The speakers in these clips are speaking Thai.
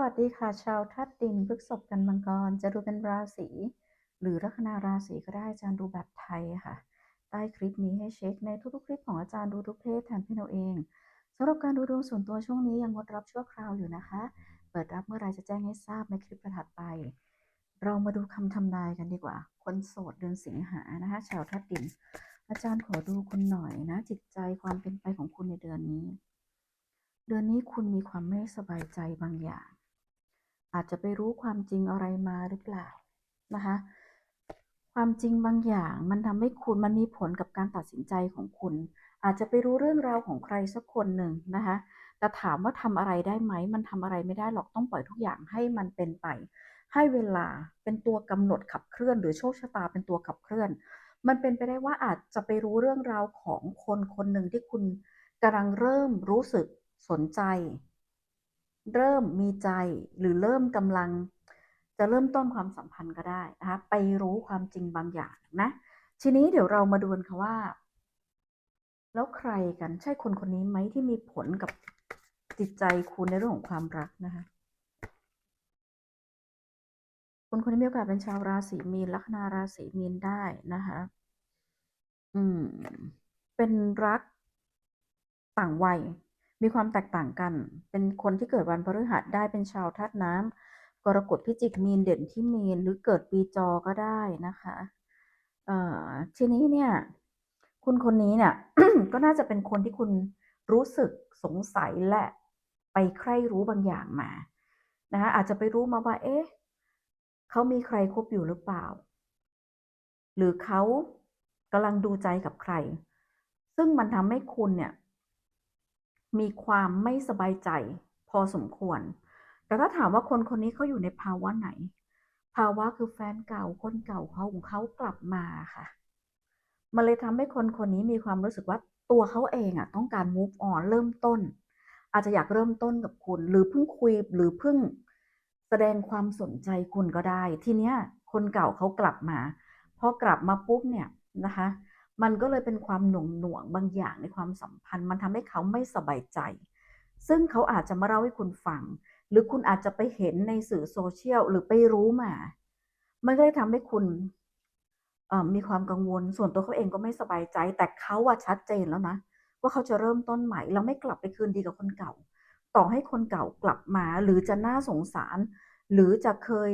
วัสดีค่ะ ชาวธาตุดินพฤษภกันมังกร จะดูเป็นราศีหรือลัคนาราศีก็ได้อาจารย์ดูแบบไทยค่ะ ใต้คลิปนี้ให้เช็คในทุกๆ คลิปของอาจารย์ดูทุกเพศแทนพี่เราเองสำหรับการดูดวงส่วนตัวช่วงนี้ยังงดรับชั่วคราวอยู่นะคะ เปิดรับเมื่อไรจะแจ้งให้ทราบในคลิปถัดไป เรามาดูคำทำนายกันดีกว่า คนโสดเดือนสิงหานะคะ ชาวธาตุดิน อาจารย์ขอดูคุณหน่อยนะ จิตใจความเป็นไปของคุณในเดือนนี้ เดือนนี้คุณมีความไม่สบายใจบางอย่าง อาจจะไปรู้ความจริงอะไรมาหรือเปล่านะคะ ความจริงบางอย่างมันทำให้คุณมันมีผลกับการตัดสินใจของคุณ อาจจะไปรู้เรื่องราวของใครสักคนหนึ่งนะคะแต่ถามว่าทำอะไรได้ไหม มันทำอะไรไม่ได้หรอกต้องปล่อยทุกอย่างให้มันเป็นไป ให้เวลาเป็นตัวกำหนดขับเคลื่อน หรือโชคชะตาเป็นตัวขับเคลื่อน มันเป็นไปได้ว่าอาจจะไปรู้เรื่องราวของคนคนหนึ่งที่คุณกำลังเริ่มรู้สึกสนใจ เริ่มมีใจหรือเริ่มกำลัง จะเริ่มต้นความสัมพันธ์ก็ได้นะคะไปรู้ความจริงบางอย่างนะ ทีนี้เดี๋ยวเรามาดูกันค่ะว่า แล้วใครกันใช่คนคนนี้ไหมที่มีผลกับจิตใจคุณในเรื่องของความรักนะคะคนคนนี้มีโอกาสเป็นชาวราศีมีนลัคนาราศีมีนได้นะคะอืม เป็นรักต่างวัย มีความแตกต่างกัน เป็นคนที่เกิดวันพฤหัสได้เป็นชาวธาตุน้ำกรกฎพิจิกมีนเด่นที่มีนหรือเกิดปีจอก็ได้นะคะเอ่อทีนี้เนี่ย คุณคนนี้เนี่ย ก็น่าจะเป็นคนที่คุณรู้สึกสงสัยและไปใคร่รู้บางอย่างมานะคะอาจจะไปรู้มาว่า เอ๊ะเขามีใครคบอยู่หรือเปล่า หรือเขากำลังดูใจกับใคร ซึ่งมันทำให้คุณเนี่ย มีความไม่สบายใจพอสมควร แต่ถ้าถามว่าคนคนนี้เขาอยู่ในภาวะไหน ภาวะคือแฟนเก่าคนเก่าเขาของเขากลับมาค่ะ มันเลยทำให้คนคนนี้มีความรู้สึกว่าตัวเขาเองอะต้องการ move on เริ่มต้น อาจจะอยากเริ่มต้นกับคุณ หรือเพิ่งคุยหรือเพิ่งแสดงความสนใจคุณก็ได้ ทีเนี้ยคนเก่าเขากลับมาพอกลับมาปุ๊บเนี่ยนะคะ มันก็เลยเป็นความหน่วงหน่วงบางอย่างในความสัมพันธ์ มันทำให้เขาไม่สบายใจ ซึ่งเขาอาจจะมาเล่าให้คุณฟัง หรือคุณอาจจะไปเห็นในสื่อโซเชียลหรือไปรู้มา มันก็เลยทำให้คุณมีความกังวล ส่วนตัวเขาเองก็ไม่สบายใจ แต่เขาอะชัดเจนแล้วนะ ว่าเขาจะเริ่มต้นใหม่แล้วไม่กลับไปคืนดีกับคนเก่า ต่อให้คนเก่ากลับมา หรือจะน่าสงสาร หรือจะเคย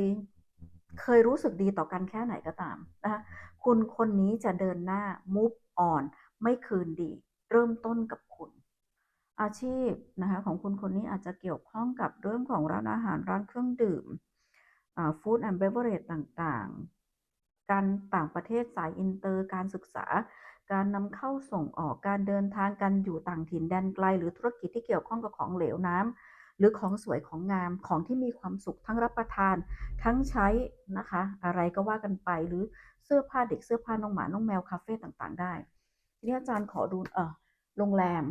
เคยรู้สึกดีต่อกันแค่ไหนก็ตามนะคะคุณคนนี้จะเดินหน้า move on ไม่คืนดี เริ่มต้นกับคุณ อาชีพนะคะของคุณคนนี้อาจจะเกี่ยวข้องกับเรื่องของร้านอาหารร้านเครื่องดื่มฟู้ดแอนด์เบเวอร์เรจต่างๆ การต่างประเทศสายอินเตอร์ การศึกษา การนำเข้าส่งออก การเดินทาง การอยู่ต่างถิ่นแดนไกล หรือธุรกิจที่เกี่ยวข้องกับของเหลวน้ำ หรือของสวยของงามของที่มีความสุขทั้งรับประทาน ทั้งใช้นะคะ อะไรก็ว่ากันไปหรือเสื้อผ้าเด็กเสื้อผ้าน้องหมาน้องแมวคาเฟ่ต่างๆ ได้ทีนี้อาจารย์ขอดูเออโรงแรม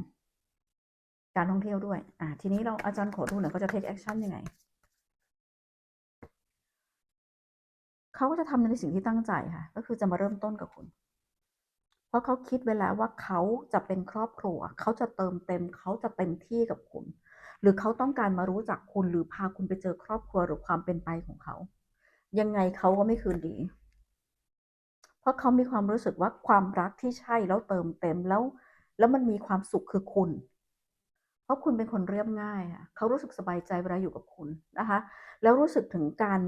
การท่องเที่ยวด้วย อ่าทีนี้เราอาจารย์ขอดูหน่อยเขาจะ take action ยังไงเขาก็จะทำในสิ่งที่ตั้งใจค่ะ ก็คือจะมาเริ่มต้นกับคุณ เพราะเขาคิดไว้แล้วว่าเขาจะเป็นครอบครัว เขาจะเติมเต็ม เขาจะเต็มที่กับคุณ หรือเขาต้องการมารู้จักคุณหรือพาคุณไปเจอครอบครัวหรือความเป็นไปของเขา ยังไงเขาก็ไม่คืนดี เพราะเขามีความรู้สึกว่าความรักที่ใช่แล้วเติมเต็มแล้ว แล้วมันมีความสุขคือคุณ เพราะคุณเป็นคนเรียบง่ายค่ะเขารู้สึกสบายใจเวลาอยู่กับคุณนะคะ แล้วรู้สึกถึงการ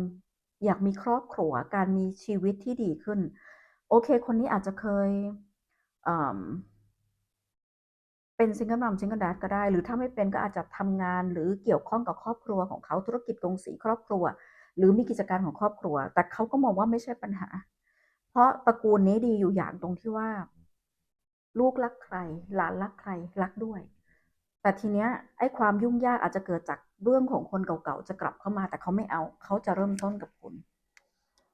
อยากมีครอบครัวการมีชีวิตที่ดีขึ้น โอเค คนนี้อาจจะเคย เป็นซิงเกิลมัมซิงเกิลดดก็ได้ หรือถ้าไม่เป็นก็อาจจะทำงานหรือเกี่ยวข้องกับครอบครัวของเขาธุรกิจกงสีครอบครัว หรือมีกิจการของครอบครัว แต่เขาก็มองว่าไม่ใช่ปัญหา เพราะตระกูลนี้ดีอยู่อย่างตรงที่ว่า ลูกรักใครหลานรักใครรักด้วย แต่ทีเนี้ยไอ้ความยุ่งยากอาจจะเกิดจากเรื่องของคนเก่าๆจะกลับเข้ามา แต่เขาไม่เอาเขาจะเริ่มต้นกับคุณ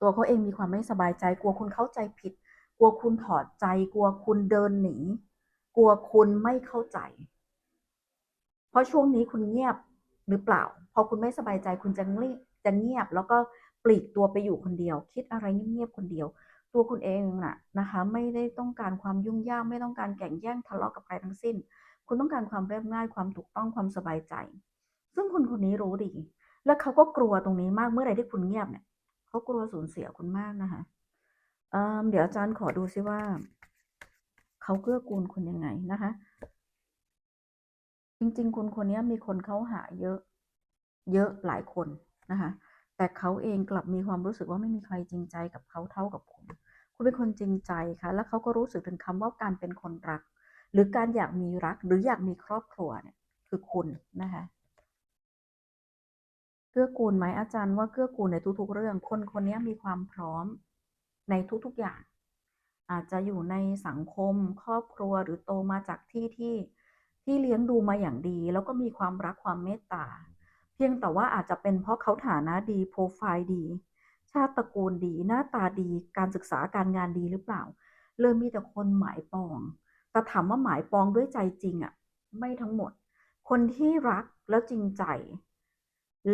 ตัวเขาเองมีความไม่สบายใจกลัวคุณเข้าใจผิด กลัวคุณถอดใจกลัวคุณเดินหนี กลัวคุณไม่เข้าใจ เพราะช่วงนี้คุณเงียบหรือเปล่า พอคุณไม่สบายใจคุณจะเงียบจะเงียบ แล้วก็ปลีกตัวไปอยู่คนเดียว คิดอะไรเงียบๆคนเดียว ตัวคุณเองน่ะนะคะ ไม่ได้ต้องการความยุ่งยากไม่ต้องการแข่งแย่งทะเลาะกับใครทั้งสิ้น คุณต้องการความเรียบง่ายความถูกต้องความสบายใจ ซึ่งคุณคนนี้รู้ดี แล้วเขาก็กลัวตรงนี้มากเมื่อไรที่คุณเงียบเนี่ยเขากลัวสูญเสียคุณมากนะคะเเดี๋ยวอาจารย์ขอดูซิว่า เขาเกื้อกูลคุณยังไงนะคะ จริงๆคนคนนี้มีคนเขาหาเยอะ เยอะหลายคนนะคะ แต่เขาเองกลับมีความรู้สึกว่าไม่มีใครจริงใจกับเขาเท่ากับคุณ คุณเป็นคนจริงใจค่ะ แล้วเขาก็รู้สึกถึงคำว่าการเป็นคนรัก หรือการอยากมีรักหรืออยากมีครอบครัวเนี่ยคือคุณนะคะเกื้อกูลไหมอาจารย์ว่าเกื้อกูลในทุกๆ เรื่อง คนคนนี้มีความพร้อมในทุกๆอย่าง อาจจะอยู่ในสังคมครอบครัวหรือโตมาจากที่ที่ที่เลี้ยงดูมาอย่างดี แล้วก็มีความรักความเมตตา เพียงแต่ว่าอาจจะเป็นเพราะเขาฐานะดีโปรไฟล์ดี ชาติตระกูลดี หน้าตาดีการศึกษาการงานดีหรือเปล่า เลยมีแต่คนหมายปอง แต่ถามว่าหมายปองด้วยใจจริงอะไม่ทั้งหมด คนที่รักแล้วจริงใจ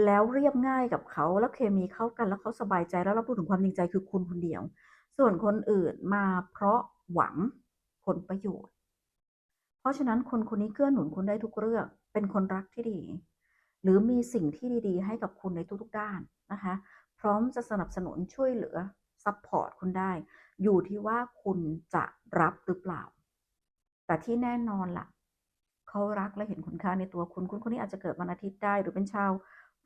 แล้วเรียบง่ายกับเขาแล้วเคมีเข้ากันแล้วเขาสบายใจแล้วเราพูดถึงความจริงใจคือคุณคนเดียว ส่วนคนอื่นมาเพราะหวังผลประโยชน์ เพราะฉะนั้นคนคนนี้เกื้อหนุนคุณได้ทุกเรื่อง เป็นคนรักที่ดี หรือมีสิ่งที่ดีๆ ให้กับคุณในทุกๆด้านนะคะ พร้อมจะสนับสนุนช่วยเหลือซัพพอร์ตคุณได้ อยู่ที่ว่าคุณจะรับหรือเปล่า แต่ที่แน่นอนล่ะเขารักและเห็นคุณค่าในตัวคุณ คุณคนนี้อาจจะเกิดวันอาทิตย์ได้ หรือเป็นชาว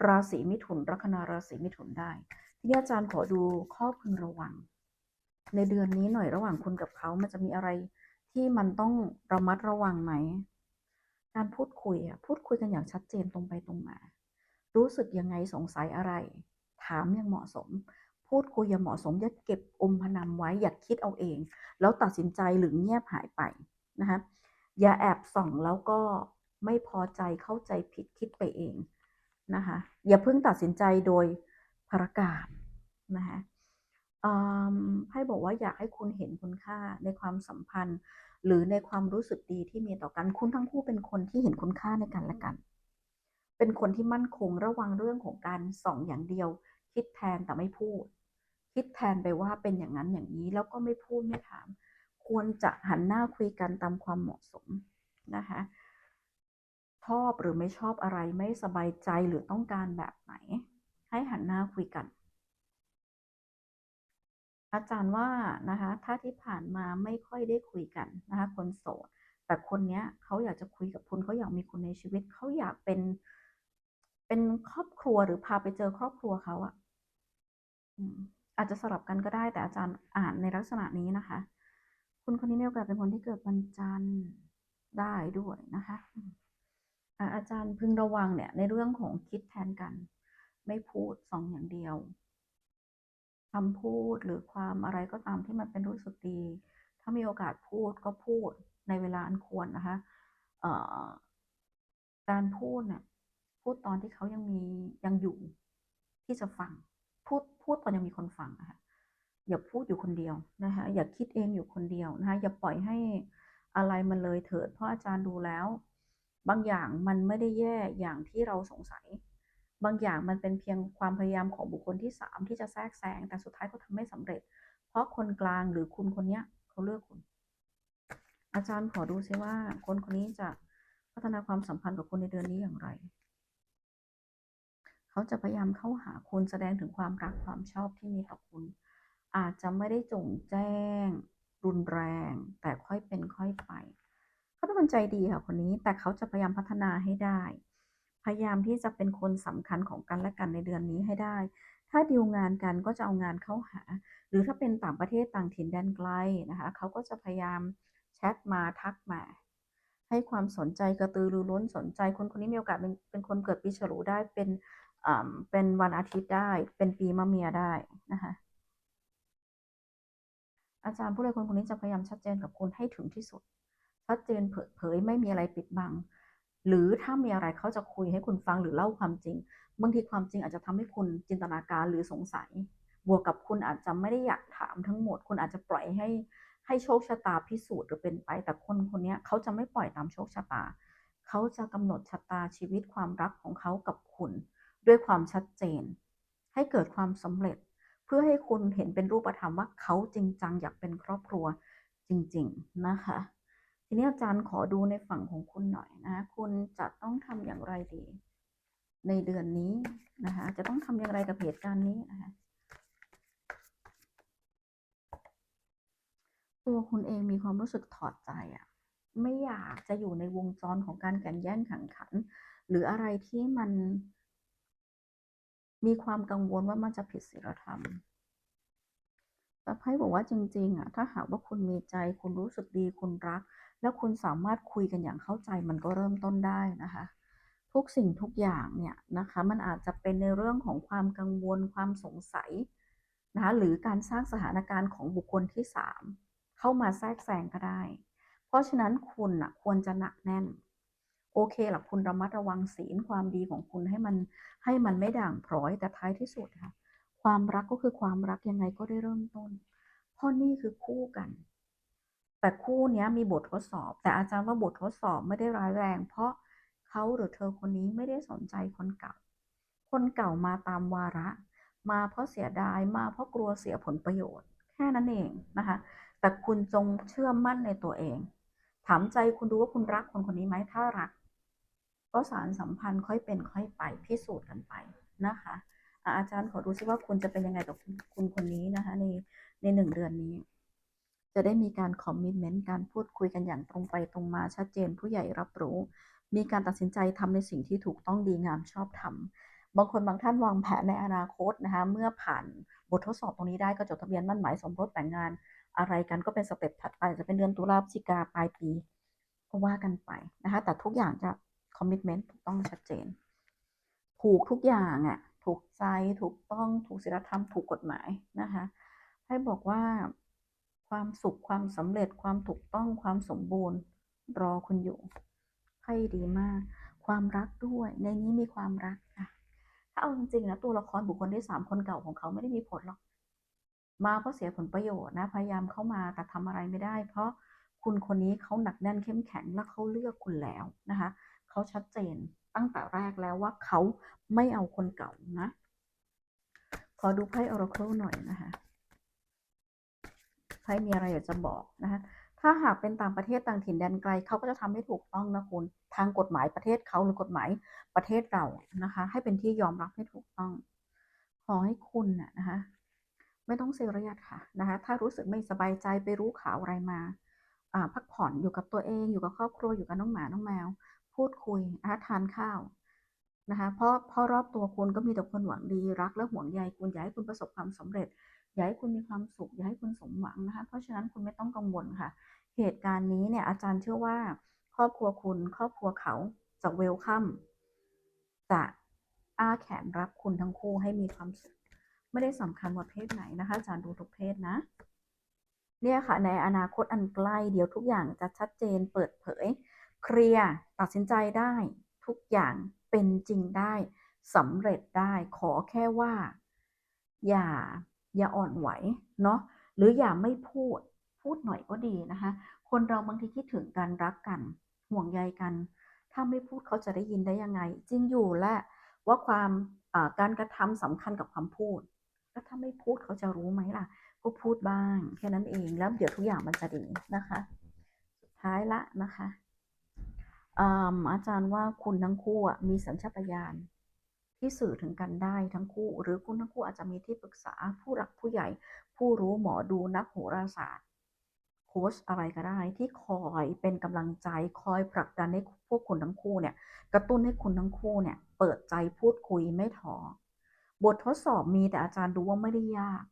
ราศีมิถุน ลัคนาราศีมิถุนได้ ทีนี้อาจารย์ขอดูข้อพึงระวัง ในเดือนนี้หน่อยระหว่างคุณกับเขามันจะมีอะไรที่มันต้องระมัดระวังไหม การพูดคุยอะพูดคุยกันอย่างชัดเจนตรงไปตรงมา รู้สึกยังไงสงสัยอะไร ถามอย่างเหมาะสม พูดคุยอย่างเหมาะสมอย่าเก็บอมพนำไว้อย่าคิดเอาเอง แล้วตัดสินใจหรือเงียบหายไปนะคะอย่าแอบส่องแล้วก็ไม่พอใจเข้าใจผิดคิดไปเองนะคะอย่าเพิ่งตัดสินใจโดยพรการนะคะ อืมไพ่บอกว่าอยากให้คุณเห็นคุณค่าในความสัมพันธ์ หรือในความรู้สึกดีที่มีต่อกันคุณทั้งคู่เป็นคนที่เห็นคุณค่าในกันและกัน เป็นคนที่มั่นคงระวังเรื่องของการส่องอย่างเดียว คิดแทนแต่ไม่พูด คิดแทนไปว่าเป็นอย่างนั้นอย่างนี้แล้วก็ไม่พูดไม่ถาม ควรจะหันหน้าคุยกันตามความเหมาะสมนะคะชอบหรือไม่ชอบอะไรไม่สบายใจหรือต้องการแบบไหน ให้หันหน้าคุยกัน อาจารย์ว่านะคะถ้าที่ผ่านมาไม่ค่อยได้คุยกันนะคะคนโสด แต่คนเนี้ยเขาอยากจะคุยกับคุณเขาอยากมีคุณในชีวิตเขาอยากเป็น เป็นครอบครัวหรือพาไปเจอครอบครัวเขาอะอาจจะสลับกันก็ได้ แต่อาจารย์อ่านในลักษณะนี้นะคะ คุณคนนี้มีโอกาสเป็นคนที่เกิดวันจันทร์ได้ด้วยนะคะอาจารย์พึงระวังเนี่ยในเรื่องของคิดแทนกัน ไม่พูดสองอย่างเดียว คำพูดหรือความอะไรก็ตามที่มันเป็นรู้สึกดี ถ้ามีโอกาสพูดก็พูดในเวลาอันควรนะคะการพูดเนี่ยพูดตอนที่เขายังมียังอยู่ที่จะฟัง พูดพูดตอนยังมีคนฟังนะคะอย่าพูดอยู่คนเดียวนะคะอย่าคิดเองอยู่คนเดียวนะคะอย่าปล่อยให้อะไรมันเลยเถิด เพราะอาจารย์ดูแล้ว บางอย่างมันไม่ได้แย่อย่างที่เราสงสัย บางอย่างมันเป็นเพียงความพยายามของบุคคลที่สามที่จะแทรกแซง แต่สุดท้ายเขาทำไม่สำเร็จ เพราะคนกลางหรือคุณคนเนี้ยเขาเลือกคุณ อาจารย์ขอดูซิว่า คนคนนี้จะพัฒนาความสัมพันธ์กับคุณในเดือนนี้อย่างไร เขาจะพยายามเข้าหาคุณแสดงถึงความรักความชอบที่มีต่อคุณ อาจจะไม่ได้จงแจ้ง รุนแรง แต่ค่อยเป็นค่อยไป เขาเป็นคนใจดีค่ะคนนี้ แต่เขาจะพยายามพัฒนาให้ได้ พยายามที่จะเป็นคนสำคัญของกันและกันในเดือนนี้ให้ได้ ถ้าดีลงานกันก็จะเอางานเข้าหา หรือถ้าเป็นต่างประเทศต่างถิ่นแดนไกลนะคะเขาก็จะพยายามแชทมาทักมา ให้ความสนใจกระตือรือร้นสนใจ คนคนนี้มีโอกาสเป็นเป็นคนเกิดปีฉลูได้เป็นอ่าเป็นวันอาทิตย์ได้ เป็นปีมะเมียได้นะคะอาจารย์ผู้เลยคนคนนี้จะพยายามชัดเจนกับคุณให้ถึงที่สุด ชัดเจนเปิดเผยไม่มีอะไรปิดบัง หรือถ้ามีอะไรเขาจะคุยให้คุณฟังหรือเล่าความจริง บางทีความจริงอาจจะทำให้คุณจินตนาการหรือสงสัย บวกกับคุณอาจจะไม่ได้อยากถามทั้งหมด คุณอาจจะปล่อยให้ให้โชคชะตาพิสูจน์หรือเป็นไป แต่คนคนนี้เขาจะไม่ปล่อยตามโชคชะตา เขาจะกำหนดชะตาชีวิตความรักของเขากับคุณ ด้วยความชัดเจน ให้เกิดความสำเร็จ เพื่อให้คุณเห็นเป็นรูปธรรมว่าเขาจริงจังอยากเป็นครอบครัวจริง ๆ นะคะ นี้อาจารย์ขอดูในฝั่งของคุณหน่อยนะคุณจะต้องทำอย่างไรดี ในเดือนนี้นะคะจะต้องทำอย่างไรกับเหตุการณ์นี้นะคะตัวคุณเองมีความรู้สึกถอดใจอะไม่อยากจะอยู่ในวงจรของการแข่งแย่งแข่งขัน หรืออะไรที่มัน มีความกังวลว่ามันจะผิดศีลธรรมแต่ไพ่บอกว่าจริง ๆ อะ ถ้าหากว่าคุณมีใจ คุณรู้สึกดี คุณรัก แล้วคุณสามารถคุยกันอย่างเข้าใจมันก็เริ่มต้นได้นะคะ ทุกสิ่งทุกอย่างเนี่ยนะคะมันอาจจะเป็นในเรื่องของความกังวลความสงสัยนะคะหรือการสร้างสถานการณ์ของบุคคลที่ 3 เข้ามาแทรกแซงก็ได้ เพราะฉะนั้นคุณนะควรจะหนักแน่น โอเคหล่ะคุณระมัดระวังศีลความดีของคุณให้มันให้มันไม่ด่างพร้อยแต่ท้ายที่สุดค่ะ ความรักก็คือความรักยังไงก็ได้เริ่มต้นเพราะนี่คือคู่กัน แต่คู่นี้มีบททดสอบ แต่อาจารย์ว่าบททดสอบไม่ได้ร้ายแรง เพราะเขาหรือเธอคนนี้ไม่ได้สนใจคนเก่า คนเก่ามาตามวาระ มาเพราะเสียดายมาเพราะกลัวเสียผลประโยชน์ แค่นั้นเองนะคะ แต่คุณจงเชื่อมั่นในตัวเอง ถามใจคุณดูว่าคุณรักคนคนนี้ไหมถ้ารัก ก็สารสัมพันธ์ค่อยเป็นค่อยไปพิสูจน์กันไปนะคะอาจารย์ขอดูซิว่าคุณจะเป็นยังไงกับคุณคนนี้นะคะในในหนึ่งเดือนนี้ จะได้มีการคอมมิชเมนต์การพูดคุยกันอย่างตรงไปตรงมาชัดเจน ผู้ใหญ่รับรู้ มีการตัดสินใจทำในสิ่งที่ถูกต้องดีงามชอบธรรมบางคนบางท่านวางแผนในอนาคตนะคะเมื่อผ่านบททดสอบตรงนี้ได้ก็จดทะเบียนมั่นหมายสมรสแต่งงาน อะไรกันก็เป็นสเต็ปถัดไปจะเป็นเดือนตุลาพฤศจิกาปลายปีก็ว่ากันไปนะคะแต่ทุกอย่างจะคอมมิชเมนต์ถูกต้องชัดเจน ถูกทุกอย่างอะถูกใจถูกต้องถูกศีลธรรมถูกกฎหมายนะคะให้บอกว่า ความสุขความสำเร็จความถูกต้องความสมบูรณ์ รอคุณอยู่ไพ่ดีมาก ความรักด้วยในนี้มีความรักค่ะถ้าเอาจริงๆนะตัวละครบุคคลที่สามคนเก่าของเขาไม่ได้มีผลหรอกมาเพราะเสียผลประโยชน์นะพยายามเข้ามาแต่ทำอะไรไม่ได้ เพราะคุณคนนี้เขาหนักแน่นเข้มแข็งและเขาเลือกคุณแล้วนะคะเขาชัดเจนตั้งแต่แรกแล้วว่าเขาไม่เอาคนเก่านะ ขอดูไพ่ออราเคิลหน่อยนะคะ ไพ่มีอะไรอยากจะบอกนะคะถ้าหากเป็นต่างประเทศต่างถิ่นแดนไกลเขาก็จะทำให้ถูกต้องนะคุณทางกฎหมายประเทศเขาหรือกฎหมายประเทศเรานะคะ ให้เป็นที่ยอมรับให้ถูกต้อง ขอให้คุณนะนะคะไม่ต้องเซเรียสค่ะนะคะถ้ารู้สึกไม่สบายใจไปรู้ข่าวอะไรมาอ่าพักผ่อนอยู่กับตัวเองอยู่กับครอบครัวอยู่กับน้องหมาน้องแมว พูดคุยนะคะทานข้าวนะคะเพราะเพราะรอบตัวคุณก็มีแต่คนหวังดีรักและห่วงใยคุณอยากให้คุณประสบความสำเร็จ อยากให้คุณมีความสุขอยากให้คุณสมหวังนะคะ เพราะฉะนั้นคุณไม่ต้องกังวลค่ะ เหตุการณ์นี้เนี่ยอาจารย์เชื่อว่า ครอบครัวคุณ ครอบครัวเขาจะเวลคัมจะอ้าแขนรับคุณทั้งคู่ให้มีความสุขไม่ได้สำคัญว่าเพศไหนนะคะอาจารย์ดูทุกเพศนะ เนี่ยค่ะ ในอนาคตอันใกล้เดี๋ยวทุกอย่างจะชัดเจนเปิดเผย เคลียร์ตัดสินใจได้ ทุกอย่างเป็นจริงได้สำเร็จได้ขอแค่ว่า อย่า อย่าอ่อนไหวเนาะหรืออย่าไม่พูดพูดหน่อยก็ดีนะคะ คนเราบางทีคิดถึงกันรักกัน ห่วงใยกัน ถ้าไม่พูดเขาจะได้ยินได้ยังไง จริงอยู่แหละว่าความการกระทำสำคัญกับความพูดแล้วถ้าไม่พูดเขาจะรู้ไหมล่ะ ก็พูดบ้าง แค่นั้นเองแล้วเดี๋ยวทุกอย่างมันจะดีนะคะ สุดท้ายละนะคะอาจารย์ว่าคุณทั้งคู่มีสัญชาตญาณ ที่สื่อถึงกันได้ทั้งคู่ หรือคุณทั้งคู่อาจจะมีที่ปรึกษาผู้หลักผู้ใหญ่ ผู้รู้หมอดูนักโหราศาสตร์โค้ชอะไรก็ได้ที่คอยเป็นกำลังใจคอยผลักดันให้พวกคุณทั้งคู่เนี่ยกระตุ้นให้คุณทั้งคู่เนี่ยเปิดใจพูดคุยไม่ท้อบททดสอบมีแต่อาจารย์ดูว่าไม่ได้ยาก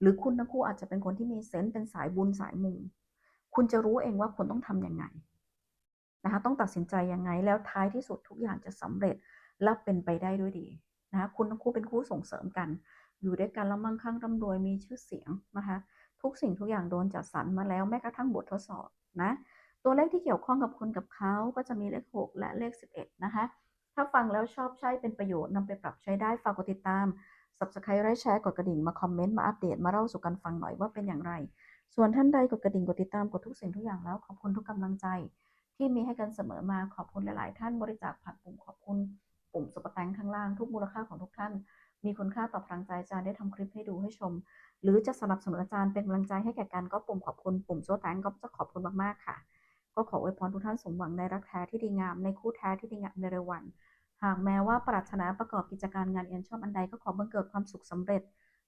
หรือคุณทั้งคู่อาจจะเป็นคนที่มีเซนต์เป็นสายบุญสายมูคุณจะรู้เองว่าคุณต้องทำยังไงนะคะต้องตัดสินใจยังไงแล้วท้ายที่สุดทุกอย่างจะสำเร็จ และเป็นไปได้ด้วยดีนะคะคุณทั้งคู่เป็นคู่ส่งเสริมกัน อยู่ด้วยกันแล้วมั่งคั่งร่ำรวยมีชื่อเสียงนะคะ ทุกสิ่งทุกอย่างโดนจัดสรรมาแล้วแม้กระทั่งบททดสอบนะ ตัวเลขที่เกี่ยวข้องกับคุณกับเขาก็จะมีเลข 6 และเลข 11 นะคะ ถ้าฟังแล้วชอบใช้เป็นประโยชน์นำไปปรับใช้ได้ฝากกดติดตาม subscribe ไลค์แชร์กดกระดิ่งมาคอมเมนต์มาอัปเดตมาเล่าสู่กันฟังหน่อยว่าเป็นอย่างไร ส่วนท่านใดกดกระดิ่งกดติดตามกดทุกสิ่งทุกอย่างแล้วขอบคุณทุกกำลังใจ ที่มีให้กันเสมอมาขอบคุณหลาย ๆ ท่านบริจาคผ่านปุ่มขอบคุณางล่างทุกมูลค่าของทุกท่าน มีคุณค่าต่อพลังใจอาจารย์ได้ทำคลิปให้ดูให้ชม หรือจะสนับสนุนอาจารย์เป็นกำลังใจให้แก่กันก็ปุ่มขอบคุณปุ่มโซ่แตงก็จะขอบคุณมากๆค่ะ ก็ขออวยพรทุกท่านสมหวังในรักแท้ที่ดีงามในคู่แท้ที่ดีงามในเร็ววัน หากแม้ว่าปรารถนาประกอบกิจการงานเอ็นชอบอันใดก็ขอบังเกิดความสุขสำเร็จ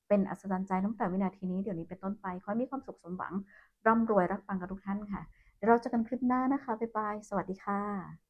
เป็นอัศจรรย์ใจตั้งแต่วินาทีนี้เดี๋ยวนี้เป็นต้นไปขอให้มีความสุขสมหวังร่ำรวยรักปังกันทุกท่านค่ะเดี๋ยวเราเจอกันคลิปหน้านะคะบ๊ายบายสวัสดีค่ะ